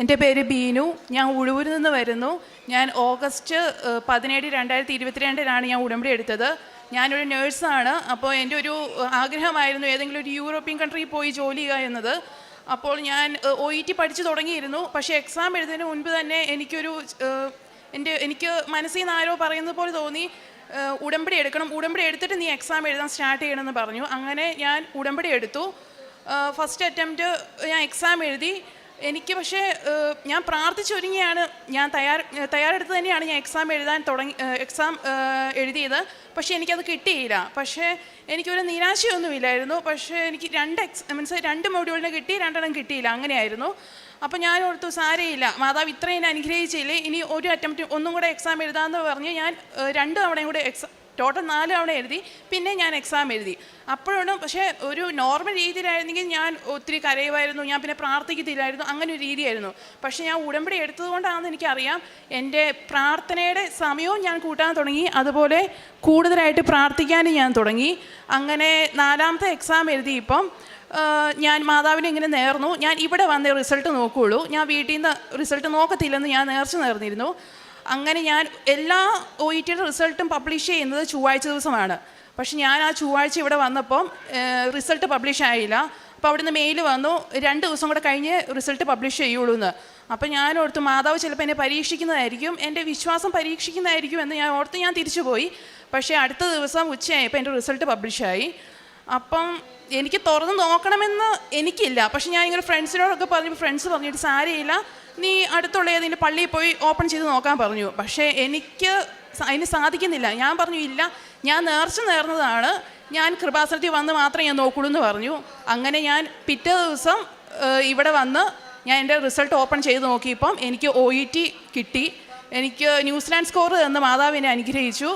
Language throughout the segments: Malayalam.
എന്റെ പേര് ബീനു. ഞാൻ ഉഴൂരിൽ നിന്ന് വരുന്നു. ഞാൻ ഓഗസ്റ്റ് പതിനേഴ് രണ്ടായിരത്തി ഇരുപത്തിരണ്ടിലാണ് ഞാൻ ഉടമ്പടി എടുത്തത്. ഞാനൊരു നേഴ്സാണ്. അപ്പോൾ എന്റെ ഒരു ആഗ്രഹമായിരുന്നു ഏതെങ്കിലും ഒരു യൂറോപ്യൻ കൺട്രിയിൽ പോയി ജോലി ചെയ്യുക എന്നത്. അപ്പോൾ ഞാൻ ഒ ഇ ടി പഠിച്ചു തുടങ്ങിയിരുന്നു. പക്ഷേ എക്സാം എഴുതുന്നതിന് മുൻപ് തന്നെ എനിക്കൊരു എന്റെ എനിക്ക് മനസ്സിൽ നിന്ന് ആരോ പറയുന്നത് പോലെ തോന്നി ഉടമ്പടി എടുക്കണം. ഉടമ്പടി എടുത്തിട്ട് നീ എക്സാം എഴുതാൻ സ്റ്റാർട്ട് ചെയ്യണമെന്ന് പറഞ്ഞു. അങ്ങനെ ഞാൻ ഉടമ്പടി എടുത്തു. ഫസ്റ്റ് അറ്റംപ്റ്റ് ഞാൻ എക്സാം എഴുതി. എനിക്ക് പക്ഷേ ഞാൻ പ്രാർത്ഥിച്ചൊരുങ്ങിയാണ്. ഞാൻ തയ്യാർ തയ്യാറെടുത്ത് തന്നെയാണ് ഞാൻ എക്സാം എഴുതാൻ തുടങ്ങി എക്സാം എഴുതിയത്. പക്ഷേ എനിക്കത് കിട്ടിയില്ല. പക്ഷേ എനിക്കൊരു നിരാശയൊന്നുമില്ലായിരുന്നു. പക്ഷേ എനിക്ക് രണ്ട് എക്സ് മീൻസ് രണ്ട് മോഡ്യൂളിന് കിട്ടി രണ്ടെണ്ണം കിട്ടിയില്ല. അങ്ങനെയായിരുന്നു. അപ്പോൾ ഞാൻ ഓർത്തു സാരയില്ല. മാതാവ് ഇത്രയും അനുഗ്രഹിച്ചില്ലേ? ഇനി ഒരു അറ്റംപ്റ്റ് ഒന്നും കൂടെ എക്സാം എഴുതാമെന്ന് പറഞ്ഞ് ഞാൻ രണ്ട് തവണയും കൂടെ എക്സാം ടോട്ടൽ നാല് തവണ എഴുതി പിന്നെ ഞാൻ എക്സാം എഴുതി. അപ്പോഴാണ് പക്ഷേ ഒരു നോർമൽ രീതിയിലായിരുന്നെങ്കിൽ ഞാൻ ഒത്തിരി കരയുമായിരുന്നു ഞാൻ പിന്നെ പ്രാർത്ഥിക്കത്തില്ലായിരുന്നു അങ്ങനെ ഒരു രീതിയായിരുന്നു. പക്ഷേ ഞാൻ ഉടമ്പടി എടുത്തതുകൊണ്ടാണെന്ന് എനിക്കറിയാം എന്റെ പ്രാർത്ഥനയുടെ സമയവും ഞാൻ കൂട്ടാൻ തുടങ്ങി അതുപോലെ കൂടുതലായിട്ട് പ്രാർത്ഥിക്കാനും ഞാൻ തുടങ്ങി. അങ്ങനെ നാലാമത്തെ എക്സാം എഴുതി ഇപ്പം ഞാൻ മാതാവിനെ ഇങ്ങനെ നേർന്നു. ഞാൻ ഇവിടെ വന്നേ റിസൾട്ട് നോക്കുകയുള്ളൂ ഞാൻ വീട്ടിൽ നിന്ന് റിസൾട്ട് നോക്കത്തില്ലെന്ന് ഞാൻ നേർച്ച നേർന്നിരുന്നു. അങ്ങനെ ഞാൻ എല്ലാ ഒ ഇ ടിയുടെ റിസൾട്ടും പബ്ലിഷ് ചെയ്യുന്നത് ചൊവ്വാഴ്ച ദിവസമാണ്. പക്ഷെ ഞാൻ ആ ചൊവ്വാഴ്ച ഇവിടെ വന്നപ്പം റിസൾട്ട് പബ്ലിഷ് ആയില്ല. അപ്പോൾ അവിടുന്ന് മെയിൽ വന്നു രണ്ട് ദിവസം കൂടെ കഴിഞ്ഞ് റിസൾട്ട് പബ്ലിഷ് ചെയ്യുള്ളൂ എന്ന്. അപ്പോൾ ഞാൻ ഓർത്ത് മാതാവ് ചിലപ്പോൾ എന്നെ പരീക്ഷിക്കുന്നതായിരിക്കും എന്റെ വിശ്വാസം പരീക്ഷിക്കുന്നതായിരിക്കും എന്ന് ഞാൻ ഓർത്ത് ഞാൻ തിരിച്ചു പോയി പക്ഷേ അടുത്ത ദിവസം ഉച്ചയായപ്പോൾ എന്റെ റിസൾട്ട് പബ്ലിഷായി. അപ്പം എനിക്ക് തുറന്ന് നോക്കണമെന്ന് എനിക്കില്ല. പക്ഷെ ഞാൻ ഇങ്ങനെ ഫ്രണ്ട്സിനോടൊക്കെ പറഞ്ഞു ഫ്രണ്ട്സ് പറഞ്ഞിട്ട് സാരയില്ല നീ അടുത്തുള്ള ഏതെങ്കിലും പള്ളിയിൽ പോയി ഓപ്പൺ ചെയ്ത് നോക്കാൻ പറഞ്ഞു. പക്ഷേ എനിക്ക് അതിന് സാധിക്കുന്നില്ല. ഞാൻ പറഞ്ഞു ഇല്ല ഞാൻ നേർച്ച നേർന്നതാണ്. ഞാൻ കൃപാസനത്തിൽ വന്ന് മാത്രമേ ഞാൻ നോക്കുള്ളൂ എന്ന് പറഞ്ഞു. അങ്ങനെ ഞാൻ പിറ്റേ ദിവസം ഇവിടെ വന്ന് ഞാൻ എന്റെ റിസൾട്ട് ഓപ്പൺ ചെയ്ത് നോക്കിയപ്പം എനിക്ക് ഒ ഇ ടി കിട്ടി. എനിക്ക് ന്യൂസിലാൻഡ് സ്കോർ തന്ന് മാതാവിനെ അനുഗ്രഹിച്ചു.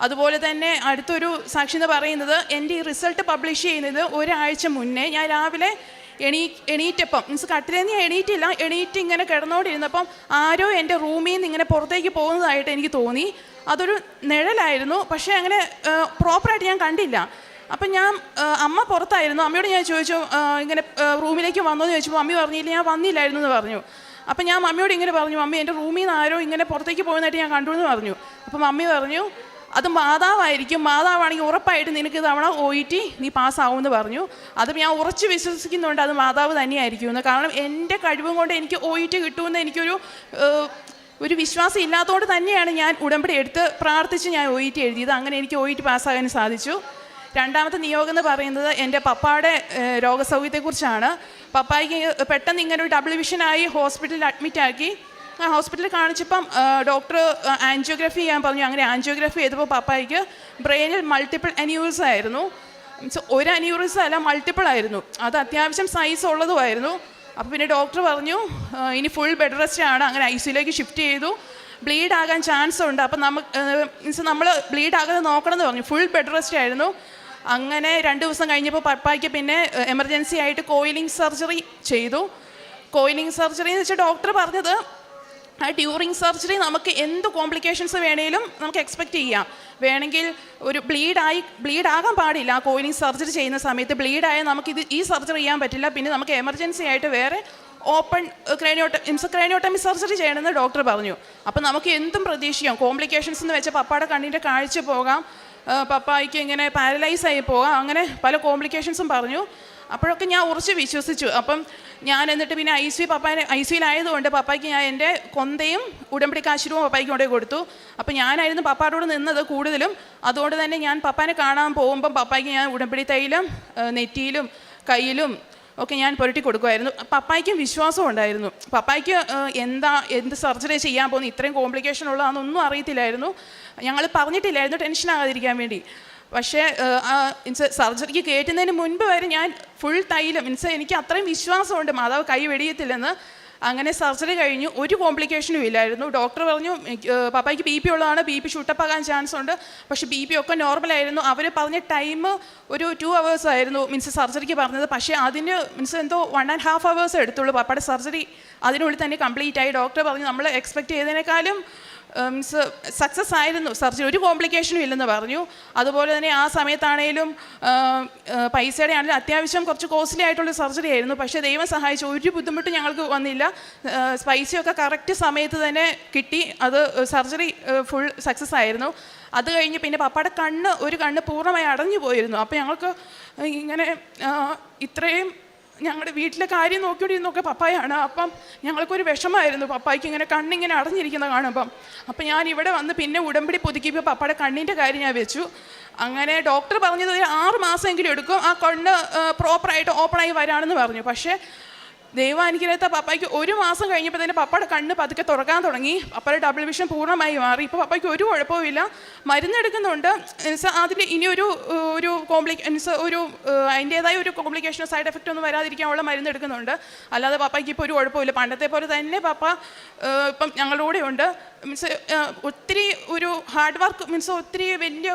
അതുപോലെ തന്നെ അടുത്തൊരു സാക്ഷി എന്ന് പറയുന്നത് എന്റെ ഈ റിസൾട്ട് പബ്ലിഷ് ചെയ്യുന്നത് ഒരാഴ്ച മുന്നേ ഞാൻ രാവിലെ എണീ എണീറ്റപ്പം. മീൻസ് കട്ടിലേന്ന് ഞാൻ എണീറ്റില്ല എണീറ്റ് ഇങ്ങനെ കിടന്നുകൊണ്ടിരുന്നപ്പം ആരോ എന്റെ റൂമിൽ നിന്ന് ഇങ്ങനെ പുറത്തേക്ക് പോകുന്നതായിട്ട് എനിക്ക് തോന്നി. അതൊരു നിഴലായിരുന്നു പക്ഷേ അങ്ങനെ പ്രോപ്പറായിട്ട് ഞാൻ കണ്ടില്ല. അപ്പം ഞാൻ അമ്മ പുറത്തായിരുന്നു. അമ്മയോട് ഞാൻ ചോദിച്ചു ഇങ്ങനെ റൂമിലേക്ക് വന്നോ എന്ന് ചോദിച്ചപ്പോൾ അമ്മ പറഞ്ഞില്ല ഞാൻ വന്നില്ലായിരുന്നു എന്ന് പറഞ്ഞു. അപ്പം ഞാൻ അമ്മയോട് ഇങ്ങനെ പറഞ്ഞു മമ്മി എന്റെ റൂമിൽ നിന്ന് ആരോ ഇങ്ങനെ പുറത്തേക്ക് പോകുന്നതായിട്ട് ഞാൻ കണ്ടു എന്ന് പറഞ്ഞു. അപ്പം മമ്മി പറഞ്ഞു അത് മാതാവായിരിക്കും. മാതാവാണെങ്കിൽ ഉറപ്പായിട്ട് നിനക്ക് തവണ ഒ ഇ ടി നീ പാസ്സാവുമെന്ന് പറഞ്ഞു. അത് ഞാൻ ഉറച്ച് വിശ്വസിക്കുന്നുണ്ട് അത് മാതാവ് തന്നെയായിരിക്കുമെന്ന്. കാരണം എന്റെ കഴിവും കൊണ്ട് എനിക്ക് ഒ ഇ ടി കിട്ടുമെന്ന് എനിക്കൊരു ഒരു വിശ്വാസം ഇല്ലാത്തതുകൊണ്ട് തന്നെയാണ് ഞാൻ ഉടമ്പടി എടുത്ത് പ്രാർത്ഥിച്ച് ഞാൻ ഒ ഇ ടി എഴുതിയത്. അങ്ങനെ എനിക്ക് ഒ ഇ ടി പാസ്സാകാൻ സാധിച്ചു. രണ്ടാമത്തെ നിയോഗം എന്ന് പറയുന്നത് എന്റെ പപ്പായുടെ രോഗസൗഖ്യത്തെക്കുറിച്ചാണ് പപ്പായ്ക്ക് പെട്ടെന്ന് ഇങ്ങനെ ഒരു ഡബിൾ വിഷനായി ഹോസ്പിറ്റലിൽ അഡ്മിറ്റ് ആക്കി ആ ഹോസ്പിറ്റലിൽ കാണിച്ചപ്പം ഡോക്ടർ ആൻജിയോഗ്രാഫി ചെയ്യാൻ പറഞ്ഞു. അങ്ങനെ ആൻജിയോഗ്രാഫി ചെയ്തപ്പോൾ പപ്പായ്ക്ക് ബ്രെയിനിൽ മൾട്ടിപ്പിൾ അന്യൂറിസം ആയിരുന്നു. മീൻസ് ഒരു അന്യൂറിസം അല്ല മൾട്ടിപ്പിൾ ആയിരുന്നു. അത് അത്യാവശ്യം സൈസ് ഉള്ളതുമായിരുന്നു അപ്പോൾ പിന്നെ ഡോക്ടർ പറഞ്ഞു ഇനി ഫുൾ ബെഡ് റെസ്റ്റ് ആണ്. അങ്ങനെ ഐ സിയിലേക്ക് ഷിഫ്റ്റ് ചെയ്തു. ബ്ലീഡ് ആകാൻ ചാൻസ് ഉണ്ട്. അപ്പം നമുക്ക് മീൻസ് നമ്മൾ ബ്ലീഡ് ആകാതെ നോക്കണം എന്ന് പറഞ്ഞു. ഫുൾ ബെഡ് റെസ്റ്റ് ആയിരുന്നു. അങ്ങനെ രണ്ട് ദിവസം കഴിഞ്ഞപ്പോൾ പപ്പായ്ക്ക് പിന്നെ എമർജൻസി ആയിട്ട് കോയിലിംഗ് സർജറി ചെയ്തു. കോയിലിംഗ് സർജറി എന്ന് വെച്ചാൽ ഡോക്ടർ പറഞ്ഞത് ആ ഡ്യൂറിങ് സർജറി നമുക്ക് എന്ത് കോംപ്ലിക്കേഷൻസ് വേണേലും നമുക്ക് എക്സ്പെക്റ്റ് ചെയ്യാം. വേണമെങ്കിൽ ഒരു ബ്ലീഡായി ബ്ലീഡ് ആകാൻ പാടില്ല ആ കോയിനിങ് സർജറി ചെയ്യുന്ന സമയത്ത്. ബ്ലീഡായാൽ നമുക്കിത് ഈ സർജറി ചെയ്യാൻ പറ്റില്ല. പിന്നെ നമുക്ക് എമർജൻസി ആയിട്ട് വേറെ ഓപ്പൺ ക്രേനിയോട്ട ഇംസ് ക്രേനിയോട്ടമി സർജറി ചെയ്യണമെന്ന് ഡോക്ടർ പറഞ്ഞു. അപ്പോൾ നമുക്ക് എന്തും പ്രതീക്ഷിക്കാം. കോംപ്ലിക്കേഷൻസ് എന്ന് വെച്ചാൽ പപ്പയുടെ കണ്ണിന്റെ കാഴ്ച പോകാം. പപ്പായ്ക്ക് ഇങ്ങനെ പാരലൈസ് ആയി പോകാം. അങ്ങനെ പല കോംപ്ലിക്കേഷൻസും പറഞ്ഞു. അപ്പോഴൊക്കെ ഞാൻ ഉറച്ച് വിശ്വസിച്ചു. അപ്പം ഞാൻ എന്നിട്ട് പിന്നെ ഐ സി പപ്പാനെ ഐ സിയിലായതുകൊണ്ട് പപ്പായ്ക്ക് ഞാൻ എന്റെ കൊന്തയും ഉടമ്പടി കാശിരവും പപ്പായ്ക്ക് കൊണ്ടേ കൊടുത്തു. അപ്പം ഞാനായിരുന്നു പപ്പായുടെ കൂടെ നിന്നത് കൂടുതലും. അതുകൊണ്ട് തന്നെ ഞാൻ പപ്പാനെ കാണാൻ പോകുമ്പം പപ്പായ്ക്ക് ഞാൻ ഉടമ്പടി തൈലും നെറ്റിയിലും കയ്യിലും ഒക്കെ ഞാൻ പുരട്ടി കൊടുക്കുമായിരുന്നു. പപ്പായ്ക്കും വിശ്വാസം ഉണ്ടായിരുന്നു. പപ്പായ്ക്ക് എന്താ എന്ത് സർജറി ചെയ്യാൻ പോകുന്നു ഇത്രയും കോംപ്ലിക്കേഷൻ ഉള്ളതാണെന്നൊന്നും അറിയത്തില്ലായിരുന്നു. ഞങ്ങൾ പറഞ്ഞിട്ടില്ലായിരുന്നു ടെൻഷൻ ആകാതിരിക്കാൻ വേണ്ടി. പക്ഷേ മീൻസ് സർജറിക്ക് കയറ്റുന്നതിന് മുൻപ് വരെ ഞാൻ ഫുൾ തൈലം മീൻസ് എനിക്ക് അത്രയും വിശ്വാസമുണ്ട് മാതാവ് കൈ വെടിയത്തില്ലെന്ന്. അങ്ങനെ സർജറി കഴിഞ്ഞു. ഒരു കോംപ്ലിക്കേഷനും ഇല്ലായിരുന്നു. ഡോക്ടർ പറഞ്ഞു പപ്പായ്ക്ക് ബി പി ഉള്ളതാണ് ബി പി ഷൂട്ടപ്പ് ആകാൻ ചാൻസ് ഉണ്ട്. പക്ഷേ ബി പി ഒക്കെ നോർമലായിരുന്നു അവർ പറഞ്ഞ ടൈം ഒരു ടു അവേഴ്സ് ആയിരുന്നു മീൻസ് സർജറിക്ക് പറഞ്ഞത്. പക്ഷേ അതിന് മീൻസ് എന്തോ വൺ ആൻഡ് ഹാഫ് അവേഴ്സ് എടുത്തുള്ളൂ. പപ്പയുടെ സർജറി അതിനുള്ളിൽ തന്നെ കംപ്ലീറ്റ് ആയി. ഡോക്ടർ പറഞ്ഞു നമ്മൾ എക്സ്പെക്ട് ചെയ്തതിനേക്കാളും സക്സസ് ആയിരുന്നു. സർജറി ഒരു കോംപ്ലിക്കേഷനും ഇല്ലെന്ന് പറഞ്ഞു. അതുപോലെ തന്നെ ആ സമയത്താണേലും പൈസയുടെ ആണെങ്കിലും അത്യാവശ്യം കുറച്ച് കോസ്റ്റ്ലി ആയിട്ടുള്ള സർജറി ആയിരുന്നു. പക്ഷേ ദൈവം സഹായിച്ചു. ഒരു ബുദ്ധിമുട്ടും ഞങ്ങൾക്ക് വന്നില്ല. പൈസയൊക്കെ കറക്റ്റ് സമയത്ത് തന്നെ കിട്ടി. അത് സർജറി ഫുൾ സക്സസ് ആയിരുന്നു. അത് കഴിഞ്ഞ് പിന്നെ പപ്പയുടെ കണ്ണ് ഒരു കണ്ണ് പൂർണമായി അടഞ്ഞു പോയിരുന്നു അപ്പോൾ ഞങ്ങൾക്ക് ഇങ്ങനെ ഇത്രയും ഞങ്ങളുടെ വീട്ടിലെ കാര്യം നോക്കിക്കൊണ്ടിരുന്നൊക്കെ പപ്പായാണ്. അപ്പം ഞങ്ങൾക്കൊരു വിഷമമായിരുന്നു പപ്പായ്ക്ക് ഇങ്ങനെ കണ്ണിങ്ങനെ അടഞ്ഞിരിക്കുന്ന കാണുമ്പം. അപ്പം ഞാൻ ഇവിടെ വന്ന് പിന്നെ ഉടമ്പടി പുതുക്കിയപ്പോൾ പപ്പയുടെ കണ്ണിന്റെ കാര്യം ഞാൻ വെച്ചു. അങ്ങനെ ഡോക്ടർ പറഞ്ഞത് ഒരു ആറ് മാസമെങ്കിലും എടുക്കും. ആ കണ്ണ് പ്രോപ്പറായിട്ട് ഓപ്പണായി വരാണെന്ന് പറഞ്ഞു. പക്ഷേ ദൈവാനുഗ്രഹത്തെ പപ്പായ്ക്ക് ഒരു മാസം കഴിഞ്ഞപ്പോൾ തന്നെ പപ്പയുടെ കണ്ണ് പതുക്കെ തുറക്കാൻ തുടങ്ങി. പപ്പയുടെ ഡബിൾ വിഷൻ പൂർണമായി മാറി. ഇപ്പോൾ പപ്പയ്ക്ക് ഒരു കുഴപ്പമില്ല മരുന്നെടുക്കുന്നുണ്ട് അതിന് ഇനി ഒരു ഒരു കോംപ്ലിക്ക മീൻസ് ഒരു അതിന്റേതായ ഒരു കോംപ്ലിക്കേഷനോ സൈഡ് എഫക്റ്റ് ഒന്നും വരാതിരിക്കാനുള്ള മരുന്ന് എടുക്കുന്നുണ്ട്. അല്ലാതെ പപ്പയ്ക്ക് ഇപ്പോൾ ഒരു കുഴപ്പമില്ല പണ്ടത്തെ പോലെ തന്നെ പപ്പ ഇപ്പം ഞങ്ങളുടെ കൂടെ ഉണ്ട്. മീൻസ് ഒത്തിരി ഒരു ഹാർഡ് വർക്ക് മീൻസ് ഒത്തിരി വലിയ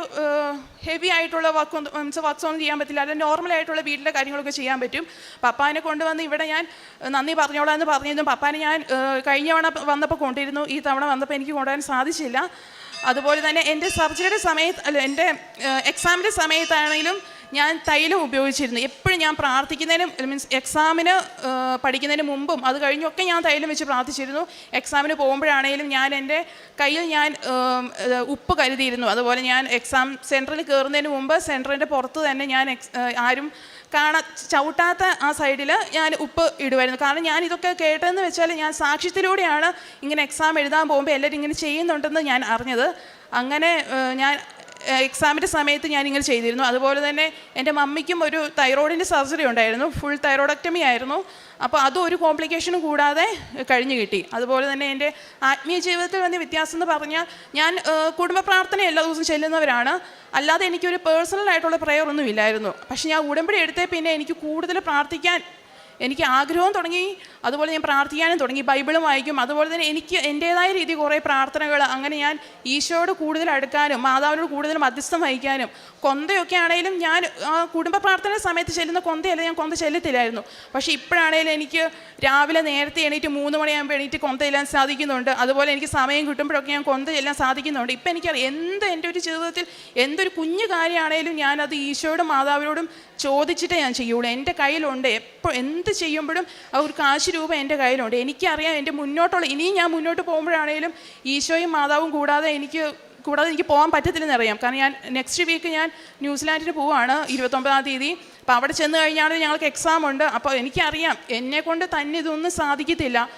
ഹെവി ആയിട്ടുള്ള വർക്ക് മീൻസ് വർക്ക്സ് ഒന്നും ചെയ്യാൻ പറ്റില്ല. അല്ല നോർമൽ ആയിട്ടുള്ള വീട്ടിലെ കാര്യങ്ങളൊക്കെ ചെയ്യാൻ പറ്റും. പപ്പാനെ കൊണ്ടുവന്ന് ഇവിടെ ഞാൻ നന്ദി പറഞ്ഞോളാം എന്ന് പറഞ്ഞിരുന്നു. പപ്പാനെ ഞാൻ കഴിഞ്ഞ തവണ വന്നപ്പോൾ കൊണ്ടിരുന്നു ഈ തവണ വന്നപ്പോൾ എനിക്ക് കൊണ്ടുവരാൻ സാധിച്ചില്ല. അതുപോലെ തന്നെ എന്റെ സർജറിയുടെ സമയത്ത് അല്ല എന്റെ എക്സാമിന്റെ സമയത്താണെങ്കിലും ഞാൻ തൈലം ഉപയോഗിച്ചിരുന്നു. എപ്പോഴും ഞാൻ പ്രാർത്ഥിക്കുന്നതിനും മീൻസ് എക്സാമിന് പഠിക്കുന്നതിന് മുമ്പും അത് കഴിഞ്ഞൊക്കെ ഞാൻ തൈലം വെച്ച് പ്രാർത്ഥിച്ചിരുന്നു. എക്സാമിന് പോകുമ്പോഴാണെങ്കിലും ഞാൻ എന്റെ കയ്യിൽ ഞാൻ ഉപ്പ് കരുതിയിരുന്നു. അതുപോലെ ഞാൻ എക്സാം സെന്ററിൽ കയറുന്നതിന് മുമ്പ് സെന്ററിന്റെ പുറത്ത് തന്നെ ഞാൻ ആരും കാണാ ചവിട്ടാത്ത ആ സൈഡിൽ ഞാൻ ഉപ്പ് ഇടുമായിരുന്നു കാരണം ഞാൻ ഇതൊക്കെ കേട്ടതെന്ന് വെച്ചാൽ ഞാൻ സാക്ഷ്യത്തിലൂടെയാണ് ഇങ്ങനെ എക്സാം എഴുതാൻ പോകുമ്പോൾ എല്ലാവരും ഇങ്ങനെ ചെയ്യുന്നുണ്ടെന്ന് ഞാൻ അറിഞ്ഞത്. അങ്ങനെ ഞാൻ എക്സാമിന്റെ സമയത്ത് ഞാൻ ഇങ്ങനെ ചെയ്തിരുന്നു. അതുപോലെ തന്നെ എന്റെ മമ്മിക്കും ഒരു തൈറോയിഡിന്റെ സർജറി ഉണ്ടായിരുന്നു. ഫുൾ തൈറോയിഡക്ടമി ആയിരുന്നു. അപ്പോൾ അതും ഒരു കോംപ്ലിക്കേഷനും കൂടാതെ കഴിഞ്ഞു കിട്ടി. അതുപോലെ തന്നെ എന്റെ ആത്മീയ ജീവിതത്തിൽ വന്ന വ്യത്യാസം എന്ന് പറഞ്ഞാൽ ഞാൻ കുടുംബ പ്രാർത്ഥന എല്ലാ ദിവസവും ചെല്ലുന്നവരാണ്. അല്ലാതെ എനിക്കൊരു പേഴ്സണൽ ആയിട്ടുള്ള പ്രെയർ ഒന്നും ഇല്ലായിരുന്നു. പക്ഷേ ഞാൻ ഉടമ്പടി എടുത്തേ പിന്നെ എനിക്ക് കൂടുതൽ പ്രാർത്ഥിക്കാൻ എനിക്ക് ആഗ്രഹവും തുടങ്ങി അതുപോലെ ഞാൻ പ്രാർത്ഥിക്കാനും തുടങ്ങി ബൈബിളും വായിക്കും അതുപോലെ തന്നെ എനിക്ക് എന്റേതായ രീതി കുറേ പ്രാർത്ഥനകൾ അങ്ങനെ ഞാൻ ഈശോയോട് കൂടുതൽ അടുക്കാനും മാതാവിനോട് കൂടുതൽ മധ്യസ്ഥം വഹിക്കാനും കൊന്തയൊക്കെ ആണെങ്കിലും ഞാൻ കുടുംബ പ്രാർത്ഥന സമയത്ത് ചെല്ലുന്ന കൊന്തയല്ല ഞാൻ കൊന്ത ചെല്ലത്തില്ലായിരുന്നു. പക്ഷേ ഇപ്പോഴാണെങ്കിലും എനിക്ക് രാവിലെ നേരത്തെ എണീറ്റ് മൂന്ന് മണിയാകുമ്പോൾ എണീറ്റ് കൊന്ത ചെല്ലാൻ സാധിക്കുന്നുണ്ട്. അതുപോലെ എനിക്ക് സമയം കിട്ടുമ്പോഴൊക്കെ ഞാൻ കൊന്ത ചെല്ലാൻ സാധിക്കുന്നുണ്ട്. ഇപ്പം എനിക്കറിയാം എന്ത് എന്റെ ഒരു ജീവിതത്തിൽ എന്തൊരു കുഞ്ഞു കാര്യമാണെങ്കിലും ഞാനത് ഈശോയോടും മാതാവിനോടും ചോദിച്ചിട്ടേ ഞാൻ ചെയ്യുള്ളൂ. എന്റെ കയ്യിലുണ്ട്. എപ്പോൾ എന്ത് ചെയ്യുമ്പോഴും അവർക്ക് കാശ് രൂപ എന്റെ കയ്യിലുണ്ട്. എനിക്കറിയാം എന്റെ മുന്നോട്ടുള്ള ഇനിയും ഞാൻ മുന്നോട്ട് പോകുമ്പോഴാണേലും ഈശോയും മാതാവും കൂടാതെ എനിക്ക് കൂടാതെ എനിക്ക് പോകാൻ പറ്റത്തില്ലെന്ന് അറിയാം. കാരണം ഞാൻ നെക്സ്റ്റ് വീക്ക് ഞാൻ ന്യൂസിലാൻഡിന് പോവുകയാണ് ഇരുപത്തൊമ്പതാം തീയതി. അപ്പോൾ അവിടെ ചെന്ന് കഴിഞ്ഞാൽ ഞങ്ങൾക്ക് എക്സാം ഉണ്ട്. അപ്പോൾ എനിക്കറിയാം എന്നെ കൊണ്ട് തന്നെ ഇതൊന്നും സാധിക്കത്തില്ല.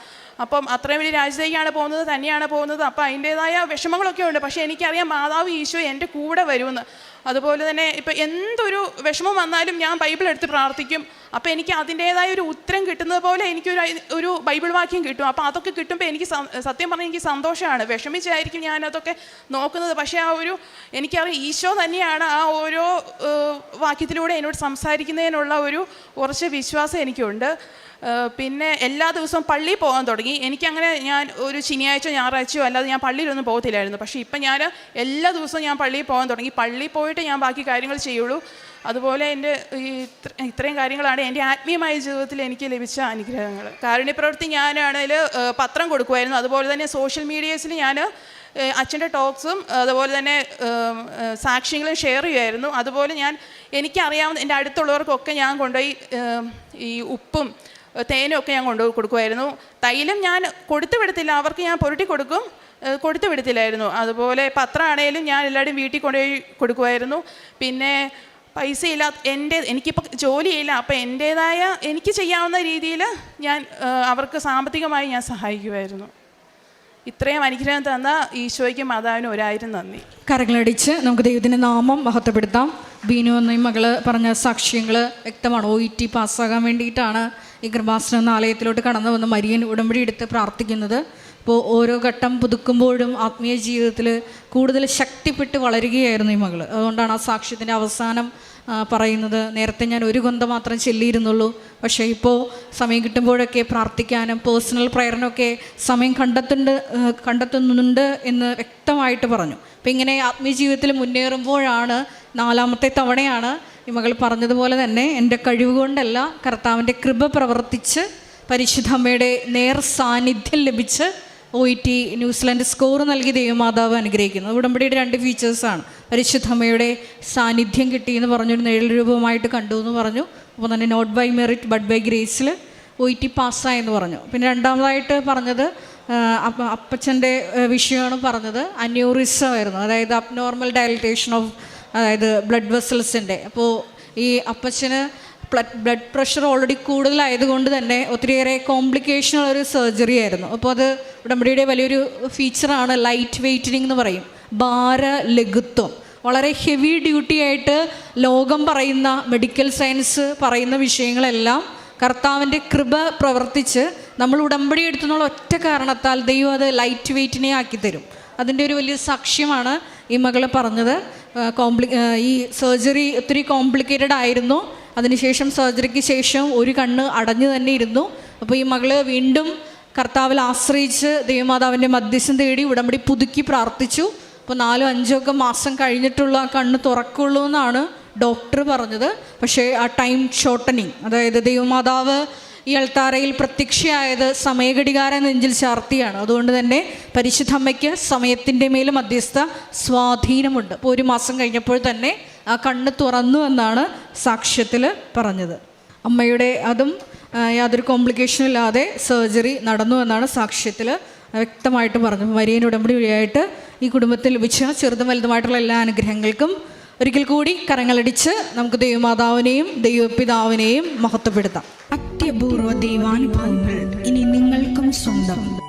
അപ്പം അത്രയും വലിയ രാജ്യത്തേക്കാണ് പോകുന്നത് തന്നെയാണ് പോകുന്നത്. അപ്പോൾ അതിന്റേതായ വിഷമങ്ങളൊക്കെ ഉണ്ട്. പക്ഷേ എനിക്കറിയാം മാതാവ് ഈശോ എന്റെ കൂടെ വരുമെന്ന്. അതുപോലെ തന്നെ ഇപ്പം എന്തൊരു വിഷമം വന്നാലും ഞാൻ ബൈബിൾ എടുത്ത് പ്രാർത്ഥിക്കും. അപ്പോൾ എനിക്ക് അതിന്റേതായ ഒരു ഉത്തരം കിട്ടുന്നത് പോലെ എനിക്കൊരു ഒരു ബൈബിൾ വാക്യം കിട്ടും. അപ്പോൾ അതൊക്കെ കിട്ടുമ്പോൾ എനിക്ക് സത്യം പറഞ്ഞാൽ എനിക്ക് സന്തോഷമാണ് വിഷമിച്ചായിരിക്കും ഞാൻ അതൊക്കെ നോക്കുന്നത്. പക്ഷേ ആ ഒരു എനിക്കറിയാം ഈശോ തന്നെയാണ് ആ ഓരോ വാക്യത്തിലൂടെ എന്നോട് സംസാരിക്കുന്നതിനുള്ള ഒരു ഉറച്ച വിശ്വാസം എനിക്കുണ്ട്. പിന്നെ എല്ലാ ദിവസവും പള്ളിയിൽ പോകാൻ തുടങ്ങി. എനിക്കങ്ങനെ ഞാൻ ഒരു ശനിയാഴ്ച ഞായറാഴ്ചയോ അല്ലാതെ ഞാൻ പള്ളിയിലൊന്നും പോകത്തില്ലായിരുന്നു. പക്ഷേ ഇപ്പം ഞാൻ എല്ലാ ദിവസവും ഞാൻ പള്ളിയിൽ പോകാൻ തുടങ്ങി. പള്ളിയിൽ പോയിട്ട് ഞാൻ ബാക്കി കാര്യങ്ങൾ ചെയ്യുള്ളൂ. അതുപോലെ എന്റെ ഈ ഇത്ര- ഇത്രയും കാര്യങ്ങളാണ് എന്റെ ആത്മീയമായ ജീവിതത്തിൽ എനിക്ക് ലഭിച്ച അനുഗ്രഹങ്ങൾ. കാരുണ്യപ്രവൃത്തി ഞാനാണെങ്കിൽ പത്രം കൊടുക്കുമായിരുന്നു. അതുപോലെ തന്നെ സോഷ്യൽ മീഡിയസിൽ ഞാൻ അച്ഛന്റെ ടോക്സും അതുപോലെ തന്നെ സാക്ഷ്യങ്ങളും ഷെയർ ചെയ്യുമായിരുന്നു. അതുപോലെ ഞാൻ എനിക്കറിയാവുന്ന എന്റെ അടുത്തുള്ളവർക്കൊക്കെ ഞാൻ കൊണ്ടുപോയി ഈ ഉപ്പും ഏ, തേനും ഞാൻ കൊണ്ടുപോയി കൊടുക്കുമായിരുന്നു തൈലം ഞാൻ കൊടുത്തു വിടത്തില്ല. അവർക്ക് ഞാൻ പുരട്ടി കൊടുക്കും. കൊടുത്തു വിടത്തില്ലായിരുന്നു. അതുപോലെ പത്രമാണേലും ഞാൻ എല്ലാവരും വീട്ടിൽ കൊണ്ടുപോയി കൊടുക്കുമായിരുന്നു പിന്നെ പൈസ ഇല്ല എന്റെ എനിക്കിപ്പോൾ ജോലിയില്ല. അപ്പോൾ എന്റേതായ എനിക്ക് ചെയ്യാവുന്ന രീതിയിൽ ഞാൻ അവർക്ക് സാമ്പത്തികമായി ഞാൻ സഹായിക്കുമായിരുന്നു ഇത്രയും അനുഗ്രഹം തന്ന ഈശോയ്ക്കും മാതാവിനും ഒരായിരം നന്ദി. കരങ്ങളടിച്ച് നമുക്ക് ദൈവത്തിന്റെ നാമം മഹത്വപ്പെടുത്താം. ബീനു എന്ന ഈ മകൾ പറഞ്ഞ സാക്ഷ്യങ്ങൾ വ്യക്തമാണ്. ഒ ഇ ടി പാസ്സാകാൻ വേണ്ടിയിട്ടാണ് ഈ കൃപാസനം എന്ന ആലയത്തിലോട്ട് കടന്നു വന്ന് മരിയൻ ഉടമ്പടി എടുത്ത് പ്രാർത്ഥിക്കുന്നത്. അപ്പോൾ ഓരോ ഘട്ടം പുതുക്കുമ്പോഴും ആത്മീയ ജീവിതത്തിൽ കൂടുതൽ ശക്തിപ്പെട്ട് വളരുകയായിരുന്നു ഈ മകൾ അതുകൊണ്ടാണ് ആ സാക്ഷ്യത്തിന്റെ അവസാനം പറയുന്നത് നേരത്തെ ഞാൻ ഒരു കൊന്ത മാത്രം ചെല്ലിയിരുന്നുള്ളൂ. പക്ഷേ ഇപ്പോൾ സമയം കിട്ടുമ്പോഴൊക്കെ പ്രാർത്ഥിക്കാനും പേഴ്സണൽ പ്രയറിനൊക്കെ സമയം കണ്ടെത്തുന്നുണ്ട് കണ്ടെത്തുന്നുണ്ട് എന്ന് വ്യക്തമായിട്ട് പറഞ്ഞു. അപ്പം ഇങ്ങനെ ആത്മീയ ജീവിതത്തിൽ മുന്നേറുമ്പോഴാണ് നാലാമത്തെ തവണയാണ് ഈ മകൾ പറഞ്ഞതുപോലെ തന്നെ എന്റെ കഴിവ് കൊണ്ടല്ല കർത്താവിന്റെ കൃപ പ്രവർത്തിച്ച് പരിശുദ്ധമ്മയുടെ നേർ സാന്നിധ്യം ലഭിച്ച് O E T New Zealand score നൽകി ദൈവമാതാവ് അനുഗ്രഹിക്കുന്നത് ഉടമ്പടിയുടെ രണ്ട് ഫീച്ചേഴ്സാണ് പരിശുദ്ധമ്മയുടെ സാന്നിധ്യം കിട്ടി എന്ന് പറഞ്ഞൊരു നേഴൽ രൂപമായിട്ട് കണ്ടു എന്ന് പറഞ്ഞു. അപ്പോൾ തന്നെ not by merit but by ഗ്രേസിൽ O E T പാസ്സായെന്ന് പറഞ്ഞു. പിന്നെ രണ്ടാമതായിട്ട് പറഞ്ഞത് അപ്പ അപ്പച്ചന്റെ വിഷയമാണ് പറഞ്ഞത് അന്യൂറിസം ആയിരുന്നു. അതായത് അബ്നോർമൽ ഡയലറ്റേഷൻ ഓഫ് അതായത് ബ്ലഡ് വെസൽസിന്റെ അപ്പോൾ ഈ അപ്പച്ചന് ബ്ലഡ് പ്രഷർ ഓൾറെഡി കൂടുതലായതുകൊണ്ട് തന്നെ ഒത്തിരിയേറെ കോംപ്ലിക്കേഷൻ ഒരു സർജറി ആയിരുന്നു. അപ്പോൾ അത് ഉടമ്പടിയുടെ വലിയൊരു ഫീച്ചറാണ് ലൈറ്റ് വെയ്റ്റനിങ് എന്ന് പറയും. ഭാര ലഘുത്വം. വളരെ ഹെവി ഡ്യൂട്ടി ആയിട്ട് ലോകം പറയുന്ന മെഡിക്കൽ സയൻസ് പറയുന്ന വിഷയങ്ങളെല്ലാം കർത്താവിന്റെ കൃപ പ്രവർത്തിച്ച് നമ്മൾ ഉടമ്പടി എടുത്തുന്നുള്ള ഒറ്റ കാരണത്താൽ ദൈവം അത് ലൈറ്റ് വെയ്റ്റിനെ ആക്കി തരും അതിന്റെ ഒരു വലിയ സാക്ഷ്യമാണ് ഈ മകൾ പറഞ്ഞത്. കോംപ്ലി ഈ സർജറി ഒത്തിരി കോംപ്ലിക്കേറ്റഡ് ആയിരുന്നു. അതിനുശേഷം സർജറിക്ക് ശേഷം ഒരു കണ്ണ് അടഞ്ഞു തന്നെ ഇരുന്നു. അപ്പോൾ ഈ മകൾ വീണ്ടും കർത്താവിൽ ആശ്രയിച്ച് ദൈവമാതാവിന്റെ മധ്യസ്ഥം തേടി ഉടമ്പടി പുതുക്കി പ്രാർത്ഥിച്ചു. അപ്പോൾ നാലും അഞ്ചോ ഒക്കെ മാസം കഴിഞ്ഞിട്ടുള്ള ആ കണ്ണ് തുറക്കുള്ളൂ എന്നാണ് ഡോക്ടർ പറഞ്ഞത്. പക്ഷേ ആ ടൈം ഷോർട്ടനിങ് അതായത് ദൈവമാതാവ് ഈ അൾത്താരയിൽ പ്രത്യക്ഷയായത് സമയഘടികാര നെഞ്ചിൽ ചാർത്തിയാണ്. അതുകൊണ്ട് തന്നെ പരിശുദ്ധമ്മയ്ക്ക് സമയത്തിന്റെ മേലും മധ്യസ്ഥ സ്വാധീനമുണ്ട്. അപ്പോൾ ഒരു മാസം കഴിഞ്ഞപ്പോൾ തന്നെ ആ കണ്ണ് തുറന്നു എന്നാണ് സാക്ഷ്യത്തിൽ പറഞ്ഞത്. അമ്മയുടെ അതും യാതൊരു കോംപ്ലിക്കേഷനും ഇല്ലാതെ സർജറി നടന്നു എന്നാണ് സാക്ഷ്യത്തിൽ വ്യക്തമായിട്ട് പറഞ്ഞു. മരിയൻ ഉടമ്പടി വഴിയായിട്ട് ഈ കുടുംബത്തിൽ ലഭിച്ച ചെറുതും വലുതുമായിട്ടുള്ള എല്ലാ അനുഗ്രഹങ്ങൾക്കും ഒരിക്കൽ കൂടി കരങ്ങളടിച്ച് നമുക്ക് ദൈവമാതാവിനെയും ദൈവപിതാവിനെയും മഹത്വപ്പെടുത്താം. അത്യപൂർവ ദൈവാനുഭവങ്ങൾ ഇനി നിങ്ങൾക്കും സ്വന്തം.